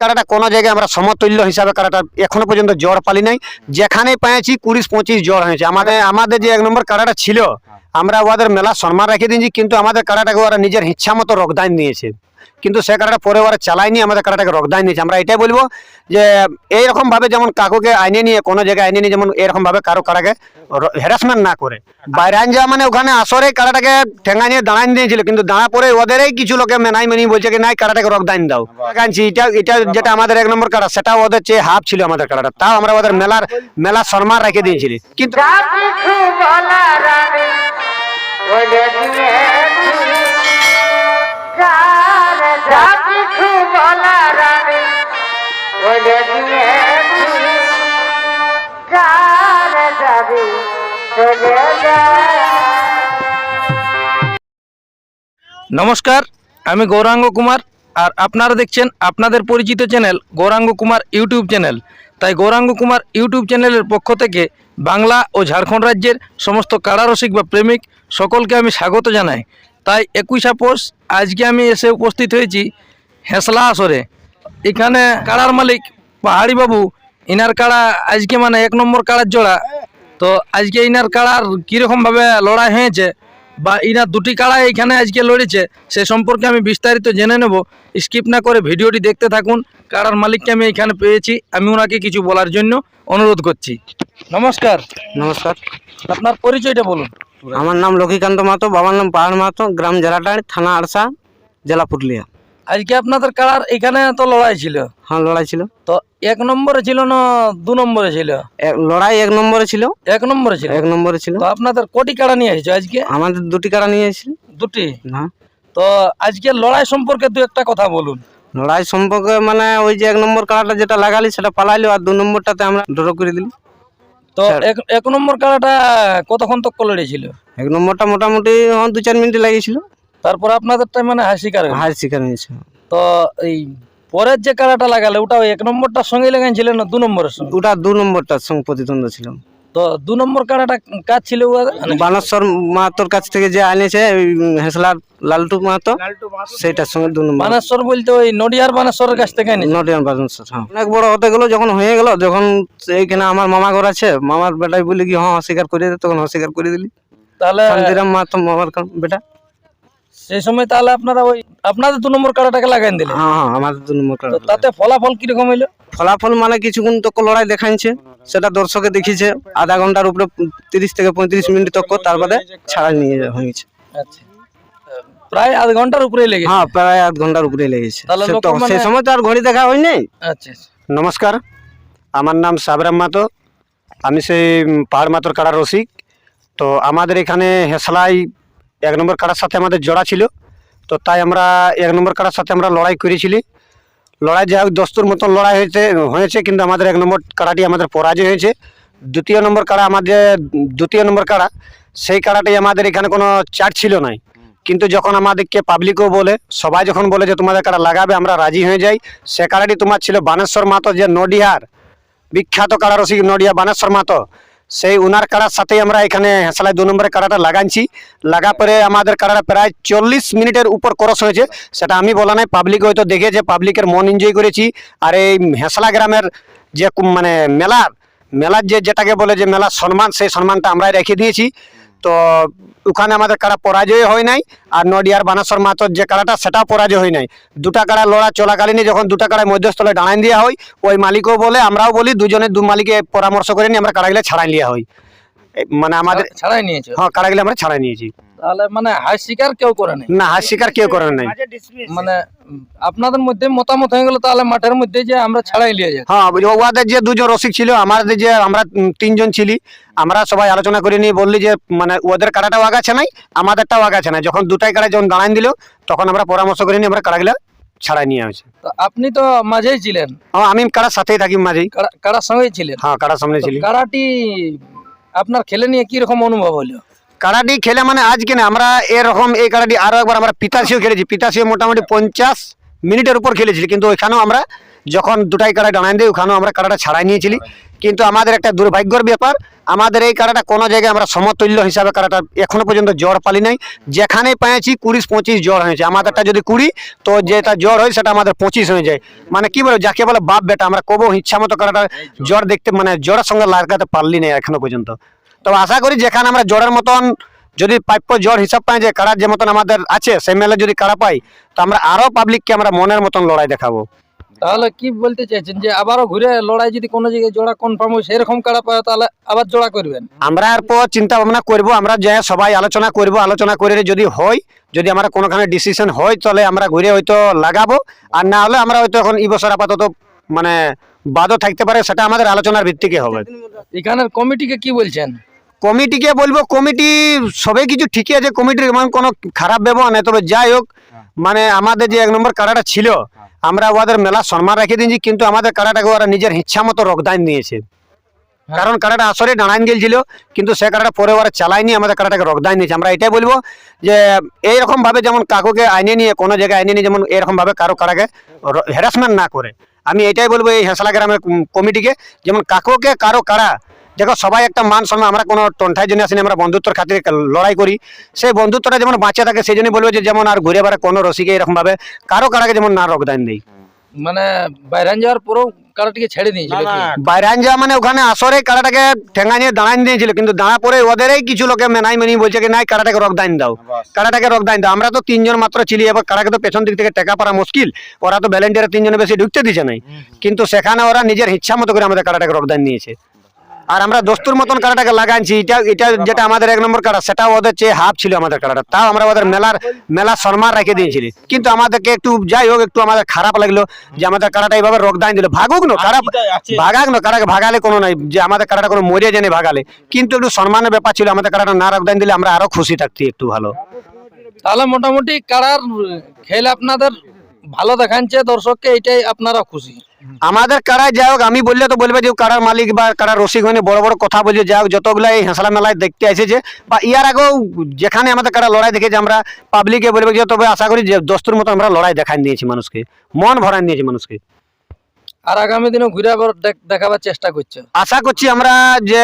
কাড়াটা কোনো জায়গায় আমরা সমতুল্য হিসাবে কারাটা এখনও পর্যন্ত জ্বর পালি নাই। যেখানে পেয়েছি কুড়িশ পঁচিশ জ্বর হয়েছে। আমাদের আমাদের যে এক নম্বর কারাটা ছিল, আমরা ওদের মেলা সম্মান রেখে দিয়েছি, কিন্তু আমাদের কারাটাকে ওরা নিজের ইচ্ছা মতো রোগদান দিয়েছে। কিন্তু সে কাড়াটা পরে ওরা চালায়নি, আমাদের কাড়াটাকে রকদান নিয়েছে আমরা এটাই বলব যে, এইরকম ভাবে যেমন কাকুকে আইনে নিয়ে, কোনো জায়গায় আইনে নিয়ে যেমন এরকম ভাবে কারও কাড়াকে হ্যারাসমেন্ট না করে। বাইরে যাওয়া মানে ওখানে আসরে কারাটাকে ঠেঙ্গা নিয়ে দাঁড়ান দিয়েছিল, কিন্তু দাঁড়া পরে ওদেরই কিছু লোকে মেনাই মেনি বলছে কি, নাই কাড়াটাকে রকদান দাও। কাঁচি এটা এটা যেটা আমাদের এক নম্বর কারা সেটা ওদের চেয়ে হাফ ছিল আমাদের কারাটা। তাও আমরা ওদের মেলার, মেলা সম্মান রেখে দিয়েছিলি। কিন্তু নমস্কার, আমি গৌরাঙ্গ কুমার আর আপনারা দেখছেন আপনাদের পরিচিত channel Gauranga Kumar YouTube channel. তাই গৌরাঙ্গ কুমার ইউটিউব চ্যানেলের পক্ষ থেকে বাংলা ও ঝাড়খণ্ড রাজ্যের সমস্ত কারারসিক বা প্রেমিক সকলকে আমি স্বাগত জানাই। তাই একুশা পোষ, আজকে আমি এসে উপস্থিত হয়েছি হেসলা আসরে। এখানে কাড়ার মালিক পাহাড়ি বাবু ইনার কাড়া আজকে মানে এক নম্বর কাড়ার জোড়া। তো আজকে ইনার কাড়ার কীরকমভাবে লড়াই হয়েছে বা ইনার দুটি কাড়া এখানে আজকে লড়েছে সে সম্পর্কে আমি বিস্তারিত জেনে নেব। স্কিপ না করে ভিডিওটি দেখতে থাকুন কাড়ার মালিককে আমি এখানে পেয়েছি আমি ওনাকে কিছু বলার জন্য অনুরোধ করছি। নমস্কার। নমস্কার। আপনার পরিচয়টা বলুন। আমার নাম লক্ষ্মীকান্ত মাহাতো বাবার নাম পাহাড় মাহাতো গ্রাম জেলাটাড়ি থানা আরসা জেলা পুরুলিয়া। আজকে আপনাদের কাড়ার এখানে তো লড়াই ছিল। হ্যাঁ লড়াই ছিল। তো এক নম্বরে ছিল না দু নম্বরে ছিল? এক- লড়াই এক নম্বরে ছিল। এক নম্বরে ছিল? এক নম্বরে ছিল। তো আপনাদের কোটি কাড়া নিয়ে এসেছ আজকে? আমাদের দুটি কাড়া নিয়ে এসেছিল। দুটি? না। তো আজকে লড়াই সম্পর্কে দু একটা কথা বলুন। লড়াই সম্পর্কে মানে ওই যে এক নম্বর কাড়াটা যেটা লাগালি সেটা পালাইলো আর দু নম্বরটাতে আমরা ড্র করে দিলি। তো এক এক নম্বর কাড়াটা কতক্ষণ তক লড়েছিল? এক নম্বরটা মোটামুটি হ্যাঁ দু চার মিনিট লাগিয়েছিল। তারপর আপনাদেরটা মানে হাসি কার হার শিকার হয়েছে। তো এই পরের যে কারাটা লাগালে ওটা এক নম্বরটার সঙ্গে লাগাইছিলেন না দু নম্বরের সঙ্গে? ওটা দু নম্বরটার সঙ্গে প্রতিদ্বন্দ্ব ছিল। তো দু নম্বর কাড়াটা কাজ ছিল? মানে বানেশ্বর মাহাতোর কাছ থেকে যে আনেছে হেসলার লালটু মাহাতো সেটার সঙ্গে দু নম্বর। বানেশ্বর বলতে ওই নডিয়ার বানেশ্বরের কাছ থেকে। নডিয়ান বাজার হ্যাঁ। অনেক বড় হতে গেল যখন হয়ে গেল যখন এইখানে আমার মামা ঘর আছে মামার বেটাই বলি কি হ্যাঁ অস্বীকার করে দে তখন অস্বীকার করে দিলি। তাহলে শান্তিরাম মাহাতো মামার বেটা। সেই সময় তাহলে আপনারা ওই আপনাদের দু নম্বর কাড়াটাকে লাগাই দিলেন। হ্যাঁ হ্যাঁ আমাদের দু নম্বর কাড়া। তাতে ফলাফল কীরকম হইল? ফলাফল মানে কিছুক্ষণ তক লড়াই দেখাইছে সেটা দর্শকে দেখিছে আধা ঘণ্টার উপরে তিরিশ থেকে পঁয়ত্রিশ মিনিট তক তারপরে ছাড়া নিয়ে হয়েছে। আচ্ছা। প্রায় আধ ঘণ্টার উপরেই লেগেছে। হ্যাঁ প্রায় আধ ঘণ্টার উপরে লেগেছে। সে লোক তো- মানে- সেই সময় তো আর ঘড়ি দেখা হয়নি আচ্ছা আচ্ছা। নমস্কার আমার নাম সাবরাম মাতো। আমি সেই পাহাড় মাতোর কাড়া রসিক। তো আমাদের এখানে হেসলাই এক নম্বর কাড়ার সাথে আমাদের জড়া ছিল। তো তাই আমরা এক নম্বর কাড়ার সাথে আমরা লড়াই করেছিলি। লড়াই যাই হোক, দস্তুর মতন লড়াই হয়েছে হয়েছে, কিন্তু আমাদের এক নম্বর কাড়াটি আমাদের পরাজয় হয়েছে। দ্বিতীয় নম্বর কাড়া আমাদের, দ্বিতীয় নম্বর কাড়া, সেই কাড়াটি আমাদের এখানে কোনো চার্ট ছিল নাই। কিন্তু যখন আমাদেরকে পাবলিকও বলে, সবাই যখন বলে যে তোমাদের কাড়া লাগাবে, আমরা রাজি হয়ে যাই। সে কাড়াটি তোমার ছিল বানেশ্বর মাতো, যে নডিহার, বিখ্যাত কাড়া রসিক নডিয়া বানেশ্বর মাতো। সেই উনার কাড়ার সাথে আমরা এখানে হেসালাই দু নম্বরের কাড়াটা লাগাইছি। লাগা পরে আমাদের কাড়াটা প্রায় চল্লিশ মিনিটের উপর ক্রস হয়েছে। সেটা আমি বলা নাই পাবলিক হয়তো দেখে যে পাবলিকের মন এনজয় করেছি। আর এই হেসলা গ্রামের যে মানে মেলার মেলার যে যেটাকে বলে যে মেলার সম্মান, সেই সম্মানটা আমরাই রেখে দিয়েছি। তো ওখানে আমাদের কারা পরাজয় হয় নাই আর নডিয়ার বানাসর মাতর যে কারাটা সেটাও পরাজয় হয় নাই। দুটা কারা লড়া চলাকালীনই যখন দুটা কারায় মধ্যস্থলে দাঁড়ান দেওয়া হয় ওই মালিকও বলে আমরাও বলি দুজনে দু মালিকে পরামর্শ করে নিয়ে আমরা কারাগুলো ছাড়াই নেওয়া হয়। মানে আমাদের ছাড়াই নিয়েছি? হ্যাঁ কারাগুলো আমরা ছাড়াই নিয়েছি। তাহলে মানে হাই শিকার কেউ করে নাই। না শিকার কেউ করেন নাই। মানে আপনাদের মধ্যে মতামত হয়ে গেল তাহলে মাঠের মধ্যে যে আমরা ছাড়াই নিয়ে যাই। হ্যাঁ ওদের যে দুজন রসিক ছিল আমাদের যে আমরা তিনজন ছিলি আমরা সবাই আলোচনা করে নিয়ে বললি যে মানে ওদের আগাছে নাই আমাদেরটাও আগাছে না যখন দুটাই কাড়া যখন দাঁড়াই দিল তখন আমরা পরামর্শ করে নিয়ে আমরা কাড়াগুলো ছাড়াই নিয়ে আসি। আপনি তো মাঝেই ছিলেন। হ্যাঁ আমি কাড়ার সাথেই থাকি মাঝেই। কারা- কারার সঙ্গেই ছিলেন। হ্যাঁ কাড়ার সামনে তো ছিলি। কারাটি আপনার খেলে নিয়ে কি রকম অনুভব হলো? কাড়াটি খেলে মানে আজকে না, আমরা এরকম এই কাড়াটি আরও একবার আমরা পিতাশিও খেলেছি পিতাশিও মোটামুটি পঞ্চাশ মিনিটের উপর খেলেছিলি, কিন্তু ওইখানেও আমরা যখন দুটাই কাড়া ডানাই দিই ওখানেও আমরা কাড়াটা ছাড়াই নিয়েছিলি। কিন্তু আমাদের একটা দুর্ভাগ্যর ব্যাপার, আমাদের এই কাড়াটা কোনো জায়গায় আমরা সমতুল্য হিসাবে কাড়াটা এখনও পর্যন্ত জ্বর পালি নাই। যেখানে পেয়েছি কুড়ি পঁচিশ জ্বর হয়েছে, আমাদেরটা যদি কুড়ি, তো যেটা জ্বর হয় সেটা আমাদের পঁচিশ হয়ে যায়। মানে কি বলে, যাকে বলে বাপ বেটা, আমরা কবো ইচ্ছা মতো কাড়াটা জ্বর দেখতে মানে জ্বরের সঙ্গে লাগাতে পারলি না এখনও পর্যন্ত। তো আশা করি যেখানে আমরা জ্বরের মতন যদি প্রাপ্য জ্বর হিসাব পাই যে কাড়ার যে মতন আমাদের আছে সেই মেলে যদি কাড়া পাই তো আমরা আরও পাবলিককে আমরা মনের মতন লড়াই দেখাবো। তাহলে কি বলতে চাইছেন যে আবারও ঘুরে লড়াই যদি কোনো জায়গায় জোড়া কনফার্ম হয় সেরকম কাড়া পায় তাহলে আবার জোড়া করবেন? আমরা এরপর চিন্তা ভাবনা করব আমরা যে সবাই আলোচনা করব আলোচনা করে যদি হয় যদি আমরা কোনোখানে ডিসিশন হয় তাহলে আমরা ঘুরে হয়তো লাগাবো আর না হলে আমরা হয়তো এখন এই বছর আপাতত মানে বাদও থাকতে পারে সেটা আমাদের আলোচনার ভিত্তিকে হবে। এখানের কমিটিকে কি বলছেন? কমিটিকে বলব কমিটি সবাই কিছু ঠিকই আছে কমিটির এমন কোনো খারাপ ব্যবহার নেই তবে যাই হোক মানে আমাদের যে এক নম্বর কাড়াটা ছিল আমরা ওদের মেলা সম্মান রেখে দিয়েছি কিন্তু আমাদের কাড়াটাকে ওরা নিজের ইচ্ছা মতো রকদান দিয়েছে। কারণ কাড়াটা আসলে ডানাইন গেছিল কিন্তু সে কাড়াটা পরে ওরা চালায়নি আমাদের কাড়াটাকে রকদান দিয়েছে। আমরা এটাই বলব যে এইরকম ভাবে যেমন কাকুকে আইনে নিয়ে কোনো জায়গায় আইনে নিয়ে যেমন এরকম ভাবে কারও কাড়াকে হ্যারাসমেন্ট না করে আমি এটাই বলব এই হেসলা গ্রামের কমিটিকে যেমন কাকুকে কারও কাড়া দেখো সবাই একটা মান সম্মান আমরা কোনো টন্ঠায় জন্য আসিনি আমরা বন্ধুত্বর খাতিরে লড়াই করি। সেই বন্ধুত্বটা যেমন বাঁচে থাকে সেই জন্য বলব যে যেমন আর ঘুরে বেড়ে কোনো রসিকে এরকম ভাবে কারও কারাকে যেমন না রকদান দেই। মানে বাইরান যাওয়ার পরেও কাড়াটিকে ছেড়ে দিয়েছিল? বাইরান যা মানে ওখানে আসরে কারাটাকে ঠেঙ্গা নিয়ে দাঁড়ান দিয়েছিল কিন্তু দাঁড়া পরে ওদেরই কিছু লোকে মেনাই মেনি বলছে কি নাই কারাটাকে রকদান দাও। কারাটাকে রকদান দাও। আমরা তো তিনজন মাত্র ছিলি এবার কারাকে তো পেছন দিক থেকে টেকা পারা মুশকিল। ওরা তো ভ্যালেন্টিয়ার তিনজনে বেশি ঢুকতে দিছে নাই। কিন্তু সেখানে ওরা নিজের ইচ্ছা মতো করে আমাদের কারাটাকে রকদান নিয়েছে আর আমরা দস্তুর মতন কারাটাকে লাগাইছি এটা এটা যেটা আমাদের এক নম্বর কারা সেটাও ওদের চেয়ে হাফ ছিল আমাদের কারাটা তাও আমরা ওদের মেলার মেলা সম্মান রেখে দিয়েছিলি। কিন্তু আমাদেরকে একটু যাই হোক একটু আমাদের খারাপ লাগল যে আমাদের কারাটা এইভাবে রকদান দিল। ভাগুক না খারাপ ভাগাক না কারাকে ভাগালে কোনো নাই যে আমাদের কারাটা কোনো মরে জানে ভাগালে। কিন্তু একটু সম্মানের ব্যাপার ছিল আমাদের কারাটা না রকদান দিলে আমরা আরও খুশি থাকতি একটু ভালো। তাহলে মোটামুটি কাড়ার খেলে আপনাদের ভালো দেখাচ্ছে দর্শককে এটাই আপনারা খুশি। আমাদের কারায় যাই হোক, আমি বললে তো বলবে যে কারার মালিক বা কারার রসিক মানে বড় বড় কথা বলছে। যাই হোক, যতগুলো এই হেঁসলা মেলায় দেখতে এসেছে, বা ইয়ার আগেও যেখানে আমাদের কারা লড়াই দেখেছে, আমরা পাবলিকে বলবে যে, তবে আশা করি যে, দস্তুর মতো আমরা লড়াই দেখান দিয়েছি মানুষকে, মন ভরান দিয়েছি মানুষকে। আর আগামী দিনে ঘুরে আবার দেখাবার চেষ্টা করছে। আশা করছি আমরা যে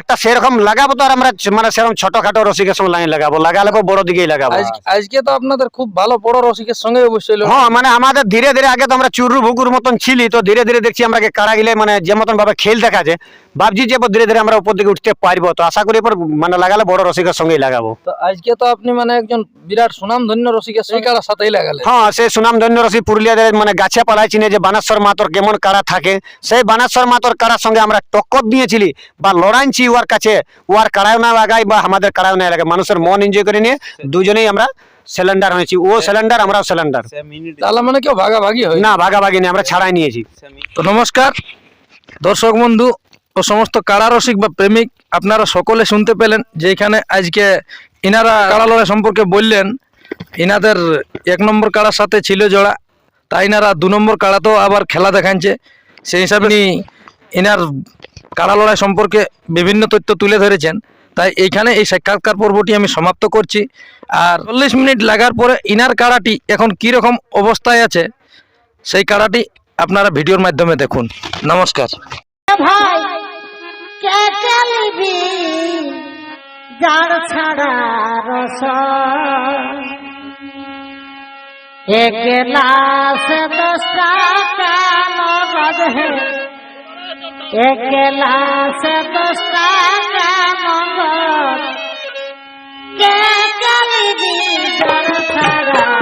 একটা সেরকম লাগাবো তো আর আমরা মানে সেরকম ছোটখাটো রসিকের সঙ্গে লাইন লাগাবো লাগালে বড় দিকেই লাগাবো। আজকে তো আপনাদের খুব ভালো বড় রসিকের সঙ্গে অবশ্যই হ্যাঁ মানে আমাদের ধীরে ধীরে আগে তো আমরা চুরু ভুকুর মতন ছিলি তো ধীরে ধীরে দেখছি আমরা কারা গেলে মানে যে মতন ভাবে খেল দেখাছে ভাবছি যে এবার ধীরে ধীরে আমরা উপর দিকে উঠতে পারব। তো আশা করি এবার মানে লাগালে বড় রসিকের সঙ্গেই লাগাবো। তো আজকে তো আপনি মানে একজন বিরাট সুনাম ধন্য রসিকের সেই কারার সাথেই লাগালেন। হ্যাঁ সেই সুনাম ধন্য রসি পুরুলিয়াদের মানে গাছে পালায় চিনে যে বানেশ্বর মাতর কেমন কারা থাকে সেই বানেশ্বর মাতর কারার সঙ্গে আমরা টক্কর দিয়েছিলি বা লড়াইছি ওর কাছে। ওর কারাও না লাগাই বা আমাদের কারাও না লাগাই মানুষের মন এনজয় করে নিয়ে দুজনেই আমরা সিলিন্ডার হয়েছি। ও সিলিন্ডার আমরাও সিলিন্ডার তাহলে মানে কেউ ভাগাভাগি হয়? না ভাগাভাগি নেই আমরা ছাড়াই নিয়েছি। তো নমস্কার। দর্শক বন্ধু ও সমস্ত কারা রসিক বা প্রেমিক আপনারা সকলে শুনতে পেলেন যে এখানে আজকে ইনারা কাড়া লড়াই সম্পর্কে বললেন। ইনাদের এক নম্বর কাড়ার সাথে ছিল জোড়া তাই ইনারা দু নম্বর কাড়াতেও আবার খেলা দেখাচ্ছে সেই হিসাবে ইনি ইনার কাড়া লড়াই সম্পর্কে বিভিন্ন তথ্য তুলে ধরেছেন। তাই এইখানে এই সাক্ষাৎকার পর্বটি আমি সমাপ্ত করছি। আর চল্লিশ মিনিট লাগার পরে ইনার কাড়াটি এখন কীরকম অবস্থায় আছে, সেই কাড়াটি আপনারা ভিডিওর মাধ্যমে দেখুন। নমস্কার। ভাই কে চলিবি যার ছাড়া রস একলা সে দশ টাকা নগদ একলা সে দশ টাকা কে চলিবি যার ছাড়া